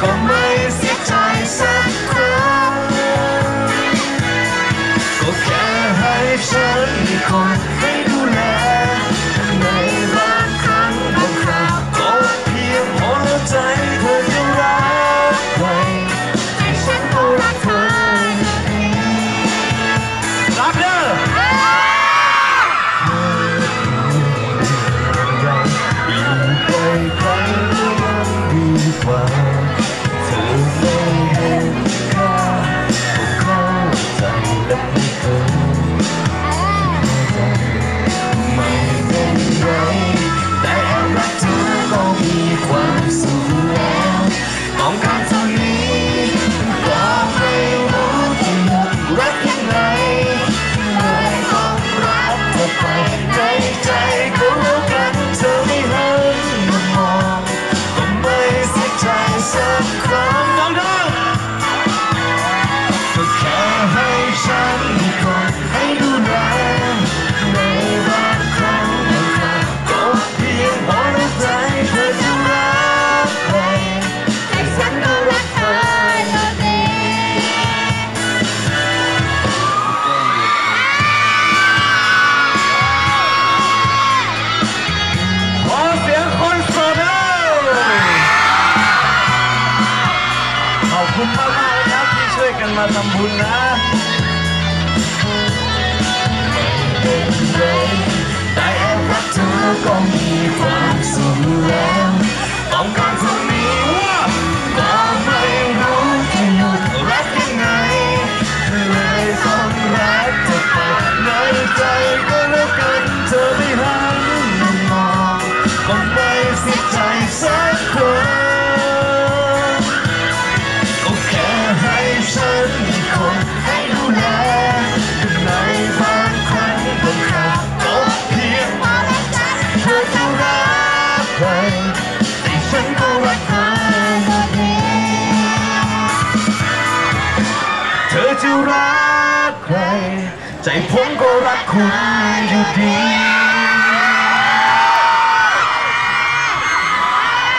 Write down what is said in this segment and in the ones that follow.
come นะแต่แอบรักเธอก็มีความสุขแล้วต้องการคนนี้ว่าก็ไม่รู้จะหยุดรักยังไงเลยต้องรักเธอไปในใจก็แล้วกันเธอไม่หันมามองก็ไม่เสิใจสัก ผมก็รักคุณอยู่ดี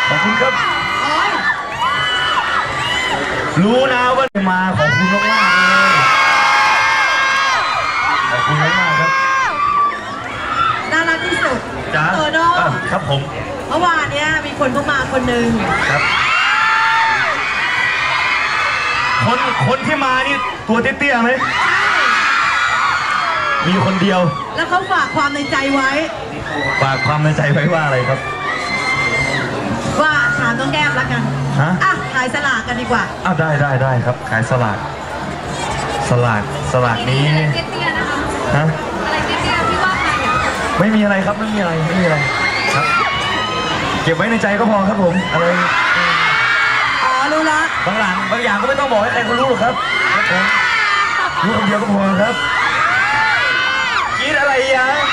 ขอบคุณครับ รู้นะว่าจะมาขอบคุณมากๆเลยขอบคุณมากๆครับน่ารักที่สุดจ้าโตโน่อะครับผมเมื่อวานเนี้ยมีคนเข้ามาคนหนึ่งครับคนคนที่มานี่ตัวเตี้ยๆไหม มีคนเดียว แล้วเขาฝากความในใจไว้ ฝากความในใจไว้ว่าอะไรครับ ว่าถามน้องแก้มแล้วกันฮะ อะขายสลากกันดีกว่า อ้าวได้ได้ได้ครับ ขายสลาก สลากสลากนี้เตี้ยๆนะคะฮะ อะไรเตี้ยๆที่ว่าไปอะไม่มีอะไรครับไม่มีอะไรไม่มีอะไรครับ เก็บไว้ในใจก็พอครับผมอะไรอ๋อรู้ละบางหลังบางอย่างก็ไม่ต้องบอกให้ใครเขารู้หรอกครับครับผมรู้คนเดียวก็พอครับ คิดอะไรยัง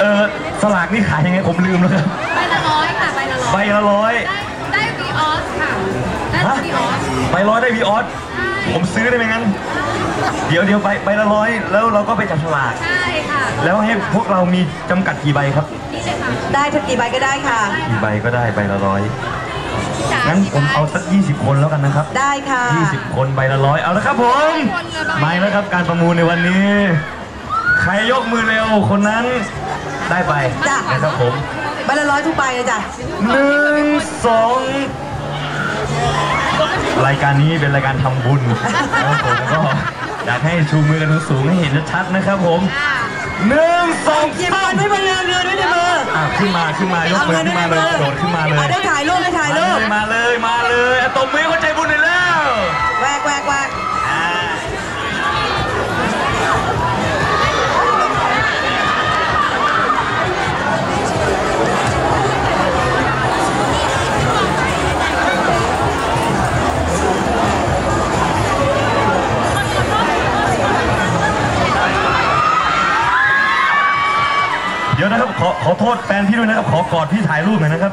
เออสลากนี่ขายยังไงผมลืมแล้วครับใบละร้อยค่ะใบละร้ใบอยละร้อยได้ได้วีออสค่ะได้ฮะวีออสใบร้อยได้วีออสผมซื้อได้ไหมงั้น เดี๋ยวเดี๋ยวใบใบละร้อยแล้วเราก็ไปจับฉลากใช่ค่ะแล้วให้พวกเรามีจำกัดกี่ใบครับนี่เลยค่ะได้ทุกกี่ใบก็ได้ค่ะ กี่ใบก็ได้ใบละร้อยจ๋า งั้นผมเอาสัก 20 คนแล้วกันนะครับ ได้ค่ะ 20 คนใบละร้อยเอาละครับผมไม่แล้วครับการประมูลในวันนี้ ใครยกมือเร็วคนนั้นได้ไปจ้ะ นะครับผมใบละร้อยทุกใบเลยจ้ะ หนึ่งสองรายการนี้เป็นรายการทำบุญแล้วผมก็อยากให้ชูมือกันสูงๆให้เห็นชัดๆนะครับผมหนึ่งสองหยิบสาเงิมนไว้บนเรือเรือด้วยในมืออะขึ้นมาขึ้นมายกเอามือเงินขึ้นไว้มาในเลมืยอโดดขึ้นมาเลยอะได้ถ่ายรูปได้ถ่ายรู บมือคนใจบุญหน่อยแล้วแวกแวกแวกเดี๋ยวนะครับขอขอโทษแฟนพี่ด้วยนะครับ ขอกอดพี่ถ่ายรูปหน่อยนะครับ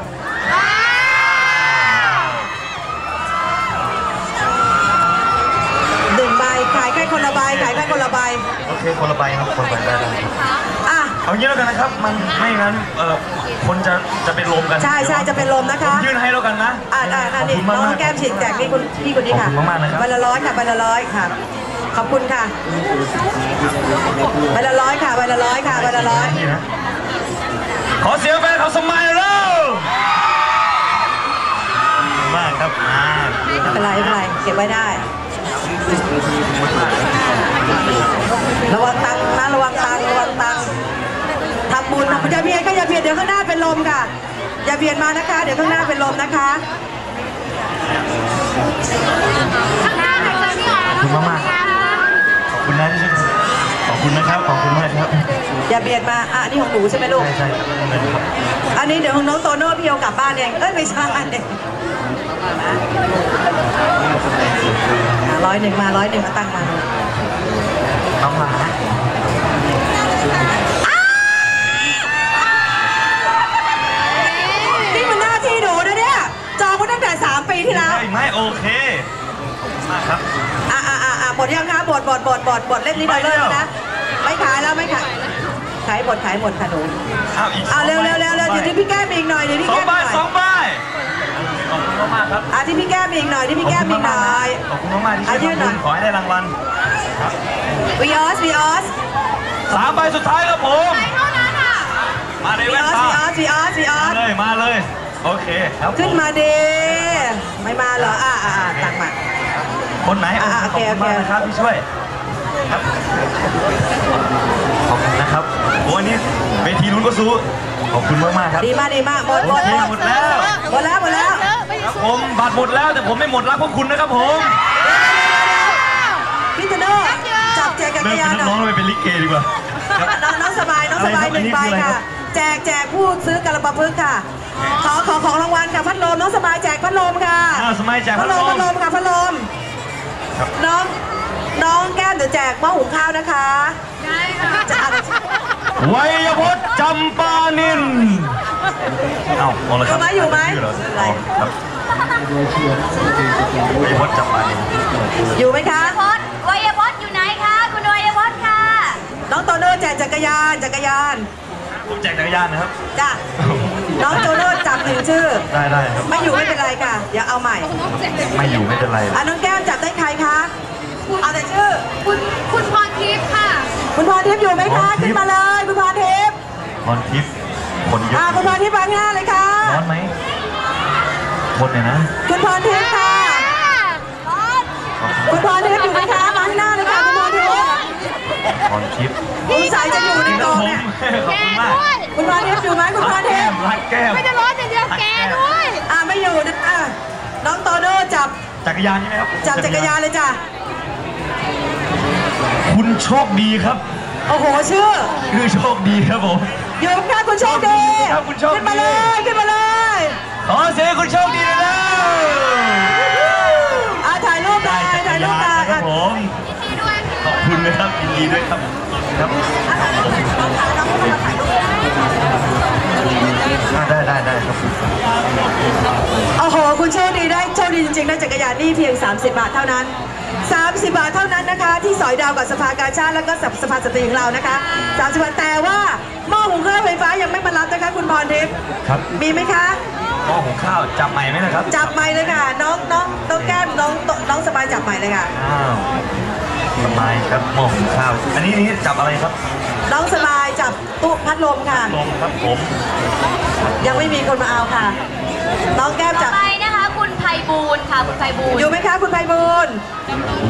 ละใบโอเคคนละใบครับคนละใบได้ได้ครับอะเอางี้แล้วกันนะครับ มันไม่งั้นเอ่อคนจะจะเป็นลมกันใช่ใช่จะเป็นลมนะคะผมยื่นให้แล้วกันนะอ่าอ่าขอ่าอบนี่คุณน้มากองมากแก้มฉีกแจกนี่คุณพี่คนนี้ค่ะขอบคุณมากๆนะครับใบละร้อยค่ะใบละร้อยค่ะขอบคุณค่ะใบละร้อยค่ะใบละร้อยค่ะใบละร้อยนี่นะขอเสียงแฟนเขาสมัยแล้วขอบคุณมากครับอ่าไม่เป็นไรไม่เป็นไรเก็บไว้ได้ ระวังตังค์นะระวังตังค์ระวังตังค์ทำบุญทำบุญอย่าเบียดก็อย่าเบียดเดี๋ยวข้างหน้าเป็นลมค่ะ อย่าเบียดมานะคะ เดี๋ยวข้างหน้าเป็นลมนะคะข้างหน้าใครเจอพี่ออสขอบคุณมากๆขอบคุณนะที่ช่วยขอบคุณนะครับขอบคุณมากครับอย่าเบียดมาอะอันนี้ของหนูใช่ไหมลูกใช่ใช่เงินครับอันนี้เดี๋ยวของน้องโตโน่พี่เอากลับบ้านเองเอ้ยไม่ใช่ ร้อยหนึ่งมาร้อยหนึ่งเอาตังค์มาน้องหมานี่มันหน้าที่หนูนะเนี่ย จองมาตั้งแต่ 3 ปีที่แล้ว ไม่ไม่โอเคขอบคุณมากครับ อะอะอะอะหมดยังคะหมดหมดหมดหมดหมดเล่นนี้เราเลิกแล้วนะ ไม่ขายแล้วไม่ขาย ขายหมดขายหมดค่ะหนู อ้าวอีกสอะองเร็วใบเร็วเร็วเร็วสเดี๋อยวงที่พี่แก้มอีกหน่อยเดี๋ยวพี่สอแก้งมใบอีกหสน่ออยงใบขอบคุณมากๆครับ อะที่พี่แก้ มอีกหน่อยที่พี่แก้มอีกหน่อย ขอบคุณมากๆที่ช่วยอะยื่นหน่อยทำบุญขอให้ได้รางวัลวีออสวีออสสามใบสุดท้ายครับผมเท่านั้นค่ะมาเลยสีแว่นออสตาสีออสสีออสสีออสมาเลยมาเลย โอเคครับขึ้นมาดีไม่มาเหรออ่าอ่าอ่าตักมา คนไหนอะขโออบเคคุณมากโอเค นะครับพี่ช่วยครับขอบคุณนะครับโอ้ยนี่เวทีนู้นก็สู้ขอบคุณมากมากๆครับ ดีมากดีมากหมดหมโอดเคหมดหมดแล้ว หมดแล้วหมดแล้วครับ ผมบัตรหมดแล้วแต่ผมไม่หมดรักพวกคุณนะครับผมพี่ธโนจับแจกจักเลิรกยาเป็นนนักหน่ร้องอยแล้วไปเป็นลิเกดีกว่าครับน้องน้องสบายน้องสบายอะไรครับหนึ่งใบอันนี้คืออะไรครัค่ะบแจกแจกผู้ซื้อกระปะพึกษ์ค่ะ ขอขอของรางวัลค่ะพัดลมน้องสบายแจกพัดลมค่ะอ่าสมัยแจกพัพัดดลลม พัมดลมค่ะพัดลมครับน้องน้องแก้มเดี๋ยวแจกหม้อหุงข้าวนะคะได้ค่ะจะอะไรวัยพจน์จำปานินเอ้าเอาละครับอยู่ไหมอยู่ไหมอ๋อครับ วัยพจน์จำปานินอยู่ไหมคะพจน์วัยพจน์อยู่ไหนคะ คุณวัยพจน์ค่ะ น้องโตโน่แจกจักรยาน จักรยาน ผมแจกจักรยานนะครับ จ้ะ น้องโตโน่จับหนึ่งชื่อ ได้ได้ครับ ไม่อยู่ไม่เป็นไรค่ะ เดี๋ยวเอาใหม่ ไม่อยู่ไม่เป็นไรอะน้องแก้มจับได้ใครคะเอาแต่ชื่อ คุณคุณพรทิพย์ค่ะ คุณพรทิพย์อยู่ไหมคะ ขึ้นมาเลย คุณพรทิพย์พรทิพย์คนเยอะอ่าคุณพรทิพย์บางหน้าเลยค่ะ ร้อนไหม ทนเนี่ยนะคุณพรทิพย์ค่ะคุณพรทิพย์อยู่ไหมคะมาข้างหน้าเลยค่ะคุณพรทิพย์พรทิพย์สงสัยจะอยู่ในกคอรับงผมเนี่ยขอบคุณมากคุณพรทิพย์อยู่ไหมคุณพรัรกทิแก้พมย์รักแก้มไม่ได้ร้อนอย่างเดียวแกด้วยอ่าไม่อยู่นะอะน้องโตโน่จับจักรยานใช่ไหมครับจับจักรยานเลยจ้ะคุณโชคดีครับโอ้โหชื่อ คือโชคดีครับผมอยู่ไหมคะคุณโชคดีครับคุณโชคดีขึ้นมาเลยขึ้นมาเลย ดีด้วยครับครับอ่าได้ได้ได้ครับโอ้โหคุณโชคดีได้โชคดีจริงๆได้จักรยานนี่เพียง 30 บาทเท่านั้น 30 บาทเท่านั้นนะคะ ที่สอยดาวกับสภากาชาติแล้วก็สภาสตรีของเรานะคะ 30 บาทแต่ว่าหม้อหุงข้าวไฟฟ้ายังไม่มารับนะคะคุณพรทิพย์ครับมีไหมคะหม้อหุงข้าวจับใหม่ไหมนะครับ จับใหม่เลยค่ะ น้องน้องน้องแก้มน้องน้องสบายจับใหม่เลยค่ะอ้าว สบายครับหม้อหุงข้าว อันนี้นี่จับอะไรครับน้องสบายจับตู้พัดลมค่ะ ลมครับผมยังไม่มีคนมาเอาค่ะ น้องแก้มต่จัอบไปนะคะคุณไพบูลย์ค่ะคุณไพบูลย์อยู่ไหมคะคุณไพบูลย์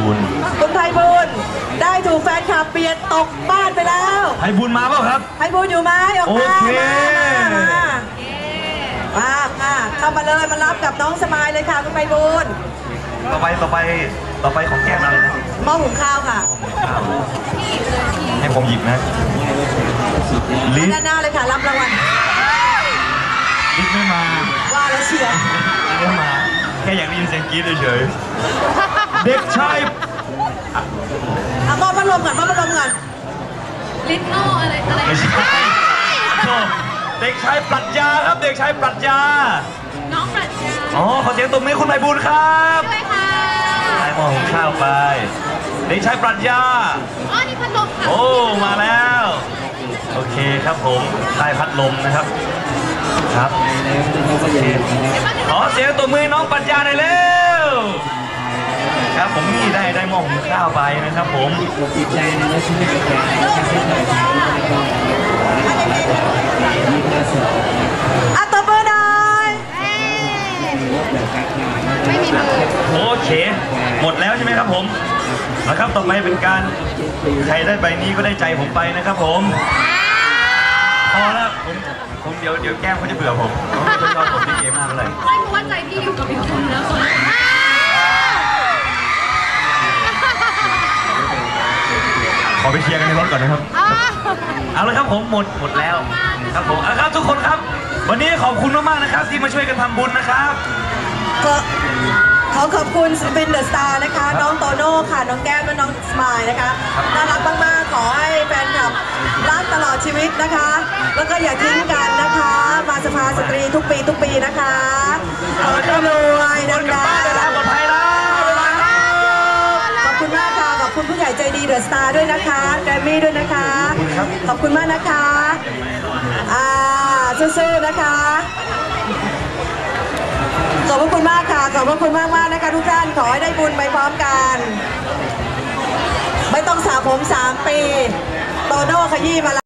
บุญคุณไพบูลย์ได้ถูกแฟนคลับเปลี่ยนตกบ้านไปแล้วไพบุญมาเปล่าครับ ไพบูลย์อยู่ไหมออกมาโอเค มามามามาเข้ามาเลยมารับกับน้องสมายเลยค่ะคุณไพบูลย์ต่อไปต่อไปต่อไปของแก้มอะไรนะ หม้อหุงข้าวค่ะข้าวให้ผมหยิบนะลิฟด้านหน้าเลยค่ะ รับรางวัลลิฟไม่มา ว่าแล้วเชียร์ลิฟไม่มา แค่อยากได้ยินเสียงกรี๊ดเฉยๆเด็กชายเอาหม้อพัดลมก่อนหม้อพัดลมก่อนลิทโนอะไรอะไรไม่ใช่โถ่เด็กชายปรัชญาครับ เด็กชายปรัชญา น้องปรัชญา อ๋อ ขอเสียงตบมือให้คุณไพบูลย์ครับด้วยค่ะใหม้อหุงข้าวไปเด็กชายปรัชญาอ๋อนี่พัดลมค่ะโอ้มาแล้ว โอเคครับผมได้พัดลมนะครับ ครับโอเคขอเสียงตัวมือน้องปัญญาหน่อยเร็วครับผมนี่ได้ได้หม้อหุงข้าวไปนะครับผม อะตบมือหน่อย ไม่มีมือ โอเค หมดแล้วใช่ไหมครับผมนะครับต่อไปเป็นการใครได้ใบนี้ก็ได้ใจผมไปนะครับ ผมพอแล้วผมผมเดี๋ยวเดี๋ยวแก้มเขาจะเบื่อผมเขาไม่ชอบผมในเกมมากเลยไม่เพราะว่าใจพี่อยู่กับอีกคนแล้วคนขอไปเคลียร์กันในรถก่อนนะครับเอาละครับผมหมดหมดแล้วครับผมเอาละครับทุกคนครับ วันนี้ขอบคุณมากๆนะครับ ที่มาช่วยกันทำบุญนะครับขอ ขอขอบคุณศิลปินเดอะสตาร์นะคะ น้องโตโน่ค่ะ น้องแก้มและน้องสมายนะคะน่ารักมากๆขอให้แฟนคลับรักตลอดชีวิตนะคะ แล้วก็อย่าทิ้งกันนะคะ มาสภาสตรีทุกปีทุกปีนะคะขอให้รวยดังกลับบ้านเดินทางปลอดภัยแล้วบ๊ายบายครับๆขอบคุณมากค่ะขอบคุณผู้ใหญ่ใจดีเดอะสตาร์ด้วยนะคะแกรมมี่ด้วยนะคะ ขอบคุณมากนะคะอ่าสู้ๆนะคะ ขอบพระคุณมากค่ะ ขอบพระคุณมากมากนะคะทุกท่าน ขอให้ได้บุญไปพร้อมกัน ไม่ต้องสาผมสามปี โตโน่ขยี้มาแล้ว